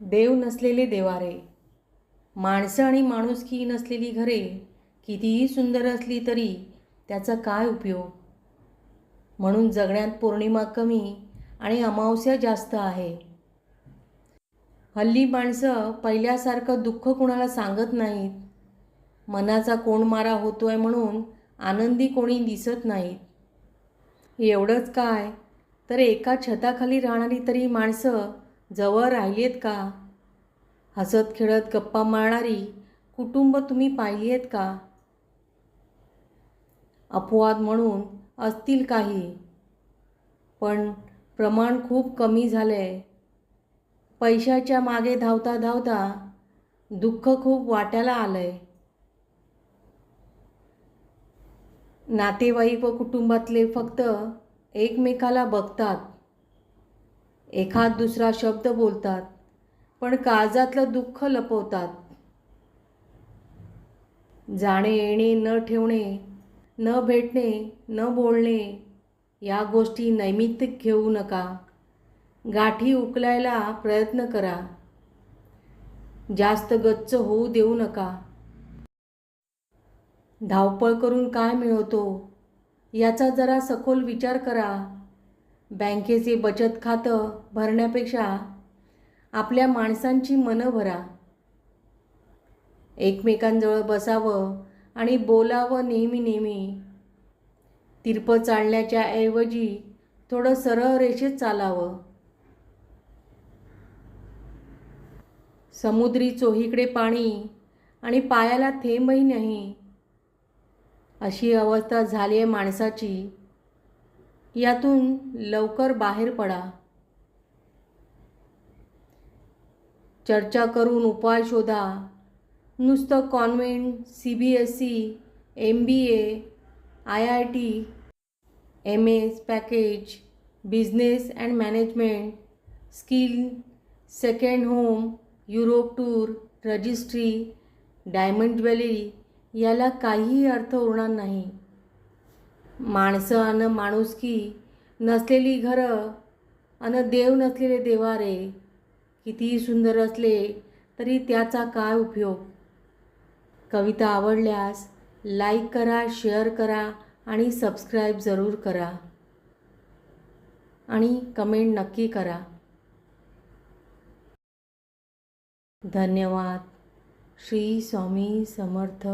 देव नसलेले देवारे. माणसं आणि माणुसकी नसलेली घरे कितीही सुंदर असली तरी त्याचा काय उपयोग? म्हणून जगण्यात पौर्णिमा कमी आणि अमावस्या जास्त आहे. हल्ली माणसं पहिल्यासारखं दुःख कुणाला सांगत नाहीत? मनाचा कोणमारा होतोय म्हणून आनंदी कोणी दिसत नाहीत? एवढंच काय? तर एका छताखाली राहणारी तरी माणसं जवळ राहिलीत का? हसत खेळत गप्पा मारणारी कुटुंब तुम्ही पाहिली आहेत का? अपवाद म्हणून असतील काही पण प्रमाण खूप कमी झालं आहे पैशाच्या मागे धावता धावता दुःख खूप वाट्याला आलं आहे नातेवाईक व कुटुंबातले फक्त एकमेकाला बघतात. एखाद दुसरा शब्द बोलतात पण काळजातलं दुःख लपवतात. जाणे येणे न ठेवणे न भेटणे न बोलणे या गोष्टी नैमित्तिक घेऊ नका. गाठी उकलायला प्रयत्न करा. जास्त गच्च होऊ देऊ नका. धावपळ करून काय मिळवतो? याचा जरा सखोल विचार करा. बँकेचे बचत खातं भरण्यापेक्षा आपल्या माणसांची मनं भरा. एकमेकांजवळ बसावं आणि बोलावं नेहमी नेहमी. तिरपं चालण्याच्या ऐवजी थोडं सरळ रेषेत चालावं. समुद्री चोहीकडे पाणी आणि पायाला थेंबही नाही. अशी अवस्था झाली आहे माणसाची. यातून लवकर बाहेर पडा. चर्चा करून उपाय शोधा. नुसतं convent C B S C M B A I I T M S package business and management skill second home Europe tour registry diamond jewellery याला काहीही अर्थ उरणार नाही. माणसं अन माणुसकी नसलेली घरं अन देव नसलेले देवारे कितीही सुंदर असले तरी त्याचा काय उपयोग? कविता आवडल्यास लाईक करा शेअर करा आणि सबस्क्राईब जरूर करा. आणि कमेंट नक्की करा. धन्यवाद. श्री स्वामी समर्थ.